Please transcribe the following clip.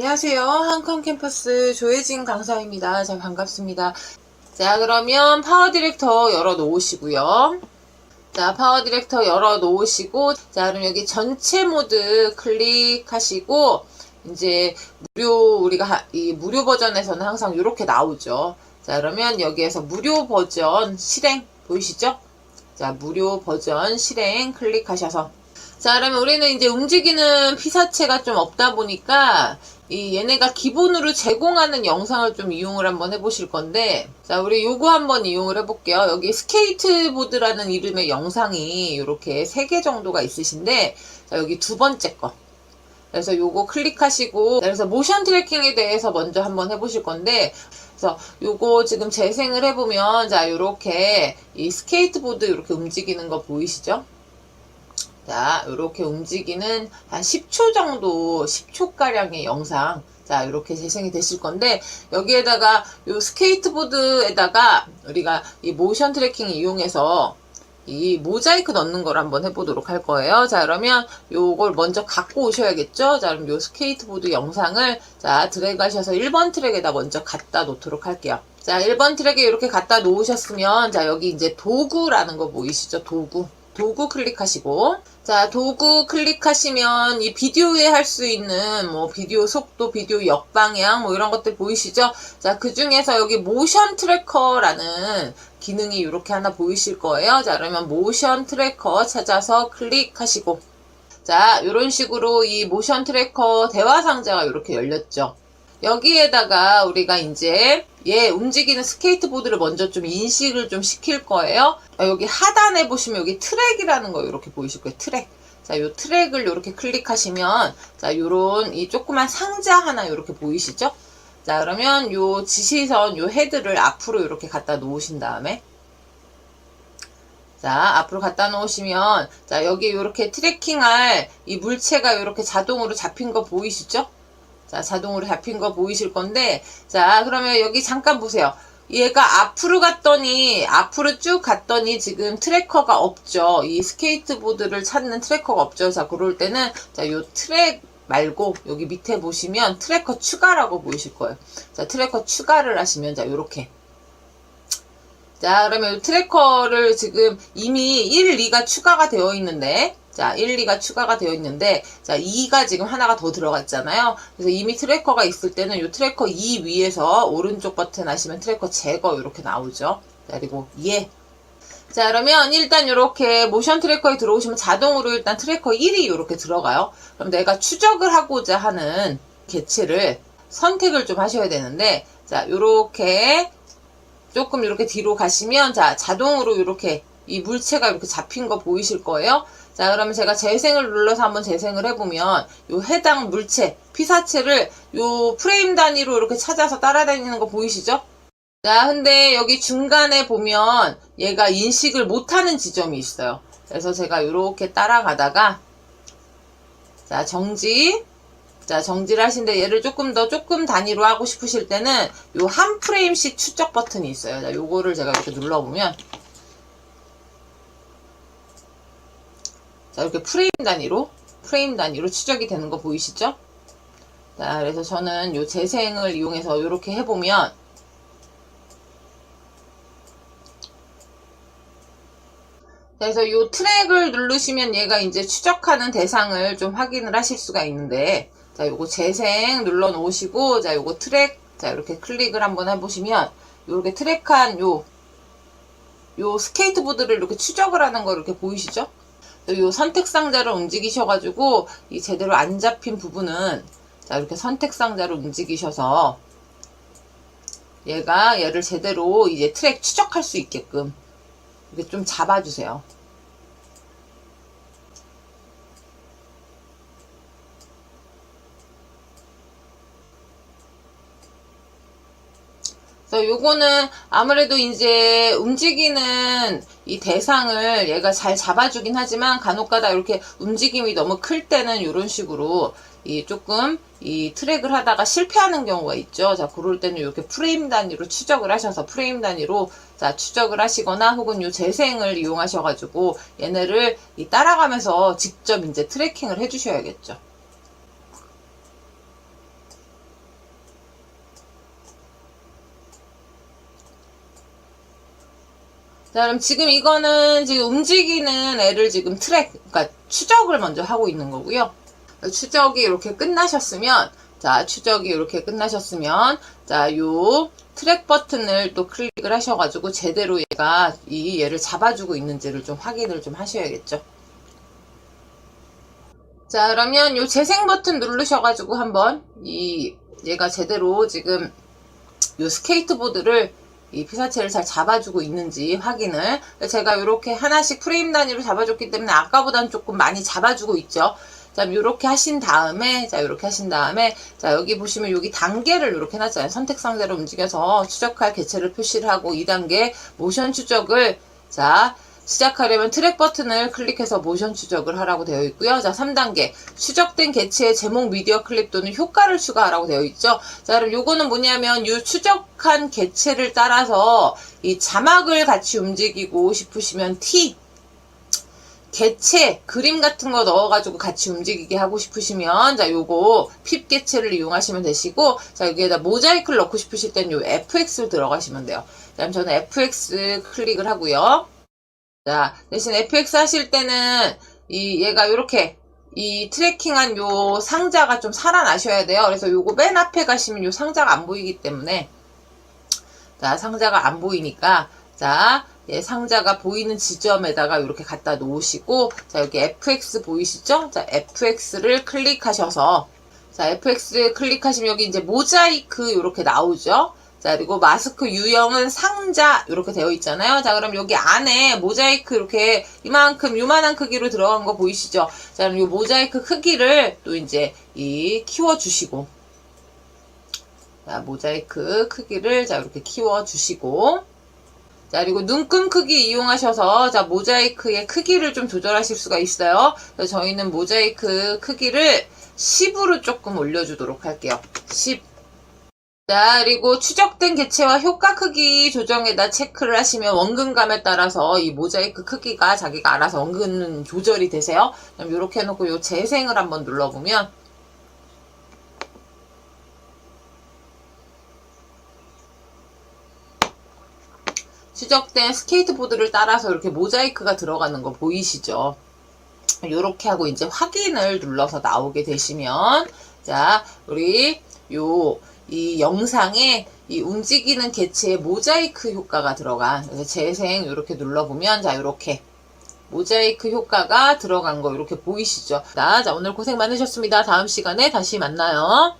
안녕하세요. 한컨 캠퍼스 조혜진 강사입니다. 자, 반갑습니다. 자, 그러면 파워 디렉터 열어 놓으시고요. 자, 파워 디렉터 열어 놓으시고, 자, 그럼 여기 전체 모드 클릭하시고, 이제 무료, 우리가 하- 이 무료 버전에서는 항상 이렇게 나오죠. 자, 그러면 여기에서 무료 버전 실행 보이시죠? 자, 무료 버전 실행 클릭하셔서 자, 그러면 우리는 이제 움직이는 피사체가 좀 없다 보니까 이 얘네가 기본으로 제공하는 영상을 좀 이용을 한번 해보실 건데 자, 우리 요거 한번 이용을 해볼게요. 여기 스케이트보드라는 이름의 영상이 이렇게 세개 정도가 있으신데 자, 여기 두 번째 거. 그래서 요거 클릭하시고 그래서 모션 트래킹에 대해서 먼저 한번 해보실 건데 그래서 요거 지금 재생을 해보면 자 요렇게 이 스케이트보드 이렇게 움직이는 거 보이시죠? 자, 이렇게 움직이는 한 10초 정도, 10초가량의 영상. 자, 이렇게 재생이 되실 건데, 여기에다가, 요 스케이트보드에다가, 우리가 이 모션 트래킹 이용해서, 이 모자이크 넣는 걸 한번 해보도록 할 거예요. 자, 그러면 요걸 먼저 갖고 오셔야겠죠? 자, 그럼 요 스케이트보드 영상을, 자, 드래그 하셔서 1번 트랙에다 먼저 갖다 놓도록 할게요. 자, 1번 트랙에 이렇게 갖다 놓으셨으면, 자, 여기 이제 도구라는 거 보이시죠? 도구. 도구 클릭하시고 자 도구 클릭하시면 이 비디오에 할 수 있는 뭐 비디오 속도 비디오 역방향 뭐 이런 것들 보이시죠? 자그 중에서 여기 모션 트래커라는 기능이 이렇게 하나 보이실 거예요. 자 그러면 모션 트래커 찾아서 클릭하시고. 자 이런 식으로 이 모션 트래커 대화 상자가 이렇게 열렸죠 여기에다가 우리가 이제 얘 움직이는 스케이트보드를 먼저 좀 인식을 좀 시킬 거예요. 아, 여기 하단에 보시면 여기 트랙이라는 거 이렇게 보이실 거예요. 트랙. 자, 요 트랙을 이렇게 클릭하시면 자, 요런 이 조그만 상자 하나 이렇게 보이시죠? 자, 그러면 요 지시선 요 헤드를 앞으로 이렇게 갖다 놓으신 다음에 자, 앞으로 갖다 놓으시면 자, 여기 이렇게 트래킹할 이 물체가 이렇게 자동으로 잡힌 거 보이시죠? 자, 자동으로 잡힌 거 보이실 건데, 자, 그러면 여기 잠깐 보세요. 얘가 앞으로 갔더니, 앞으로 쭉 갔더니 지금 트래커가 없죠. 이 스케이트보드를 찾는 트래커가 없죠. 자, 그럴 때는, 자, 요 트랙 말고, 여기 밑에 보시면 트래커 추가라고 보이실 거예요. 자, 트래커 추가를 하시면, 자, 요렇게. 자, 그러면 이 트래커를 지금 이미 1, 2가 추가가 되어 있는데, 자, 1, 2가 추가가 되어 있는데, 자, 2가 지금 하나가 더 들어갔잖아요. 그래서 이미 트래커가 있을 때는 이 트래커 2 위에서 오른쪽 버튼 하시면 트래커 제거 이렇게 나오죠. 자, 그리고 예. 자, 그러면 일단 이렇게 모션 트래커에 들어오시면 자동으로 일단 트래커 1이 이렇게 들어가요. 그럼 내가 추적을 하고자 하는 개체를 선택을 좀 하셔야 되는데, 자, 요렇게 조금 이렇게 뒤로 가시면, 자, 자동으로 이렇게 이 물체가 이렇게 잡힌 거 보이실 거예요. 자, 그러면 제가 재생을 눌러서 한번 재생을 해보면, 요 해당 물체, 피사체를 요 프레임 단위로 이렇게 찾아서 따라다니는 거 보이시죠? 자, 근데 여기 중간에 보면 얘가 인식을 못하는 지점이 있어요. 그래서 제가 이렇게 따라가다가, 자, 정지. 자, 정지를 하시는데 얘를 조금 더 조금 단위로 하고 싶으실 때는 요 한 프레임씩 추적 버튼이 있어요. 자, 요거를 제가 이렇게 눌러보면, 자, 이렇게 프레임 단위로, 프레임 단위로 추적이 되는 거 보이시죠? 자, 그래서 저는 요 재생을 이용해서 이렇게 해보면, 그래서 요 트랙을 누르시면 얘가 이제 추적하는 대상을 좀 확인을 하실 수가 있는데, 자, 요거 재생 눌러 놓으시고, 자, 요거 트랙, 자, 이렇게 클릭을 한번 해보시면, 요렇게 트랙한 요, 요 스케이트보드를 이렇게 추적을 하는 거 이렇게 보이시죠? 요 선택 상자를 움직이셔가지고 이 제대로 안 잡힌 부분은 자 이렇게 선택 상자를 움직이셔서 얘가 얘를 제대로 이제 트랙 추적할 수 있게끔 이렇게 좀 잡아주세요. 그래서 요거는 아무래도 이제 움직이는 이 대상을 얘가 잘 잡아주긴 하지만 간혹가다 이렇게 움직임이 너무 클 때는 이런 식으로 이 조금 이 트랙을 하다가 실패하는 경우가 있죠. 자, 그럴 때는 이렇게 프레임 단위로 추적을 하셔서 프레임 단위로 자, 추적을 하시거나 혹은 요 재생을 이용하셔가지고 얘네를 이 따라가면서 직접 이제 트래킹을 해주셔야겠죠. 자, 그럼 지금 이거는 지금 움직이는 애를 지금 트랙, 그러니까 추적을 먼저 하고 있는 거고요. 추적이 이렇게 끝나셨으면, 자, 추적이 이렇게 끝나셨으면, 자, 요 트랙 버튼을 또 클릭을 하셔가지고 제대로 얘가 이 얘를 잡아주고 있는지를 좀 확인을 좀 하셔야겠죠. 자, 그러면 요 재생 버튼 누르셔가지고 한번 이 얘가 제대로 지금 요 스케이트보드를 이 피사체를 잘 잡아주고 있는지 확인을 제가 이렇게 하나씩 프레임 단위로 잡아줬기 때문에 아까보다는 조금 많이 잡아주고 있죠. 자, 이렇게 하신 다음에, 자, 이렇게 하신 다음에, 자, 여기 보시면 여기 단계를 이렇게 해놨잖아요. 선택 상대로 움직여서 추적할 개체를 표시를 하고 2단계 모션 추적을, 자, 시작하려면 트랙 버튼을 클릭해서 모션 추적을 하라고 되어 있고요. 자, 3단계. 추적된 개체의 제목 미디어 클립 또는 효과를 추가하라고 되어 있죠. 자, 그럼 요거는 뭐냐면 이 추적한 개체를 따라서 이 자막을 같이 움직이고 싶으시면 T 개체, 그림 같은 거 넣어가지고 같이 움직이게 하고 싶으시면, 자, 요거, 핍 개체를 이용하시면 되시고, 자, 여기에다 모자이크를 넣고 싶으실 땐 요 FX를 들어가시면 돼요. 자, 그럼 저는 FX 클릭을 하고요. 자, 대신 FX 하실 때는, 이, 얘가 요렇게, 이 트래킹한 요 상자가 좀 살아나셔야 돼요. 그래서 요거 맨 앞에 가시면 요 상자가 안 보이기 때문에, 자, 상자가 안 보이니까, 자, 예, 상자가 보이는 지점에다가 이렇게 갖다 놓으시고, 자, 여기 FX 보이시죠? 자, FX를 클릭하셔서, 자, FX 클릭하시면 여기 이제 모자이크 이렇게 나오죠? 자, 그리고 마스크 유형은 상자 이렇게 되어 있잖아요. 자, 그럼 여기 안에 모자이크 이렇게 이만큼 요만한 크기로 들어간 거 보이시죠? 자, 그럼 이 모자이크 크기를 또 이제 이 키워 주시고, 자, 모자이크 크기를 자, 이렇게 키워 주시고, 자, 그리고 눈금 크기 이용하셔서, 자, 모자이크의 크기를 좀 조절하실 수가 있어요. 그래서 저희는 모자이크 크기를 10으로 조금 올려주도록 할게요. 10. 자, 그리고 추적된 개체와 효과 크기 조정에다 체크를 하시면 원근감에 따라서 이 모자이크 크기가 자기가 알아서 원근 조절이 되세요. 그럼 이렇게 해놓고 요 재생을 한번 눌러보면, 추적된 스케이트보드를 따라서 이렇게 모자이크가 들어가는 거 보이시죠? 이렇게 하고 이제 확인을 눌러서 나오게 되시면 자 우리 요 이 영상에 이 움직이는 개체의 모자이크 효과가 들어간 그래서 재생 이렇게 눌러보면 자 이렇게 모자이크 효과가 들어간 거 이렇게 보이시죠? 자, 자 오늘 고생 많으셨습니다. 다음 시간에 다시 만나요.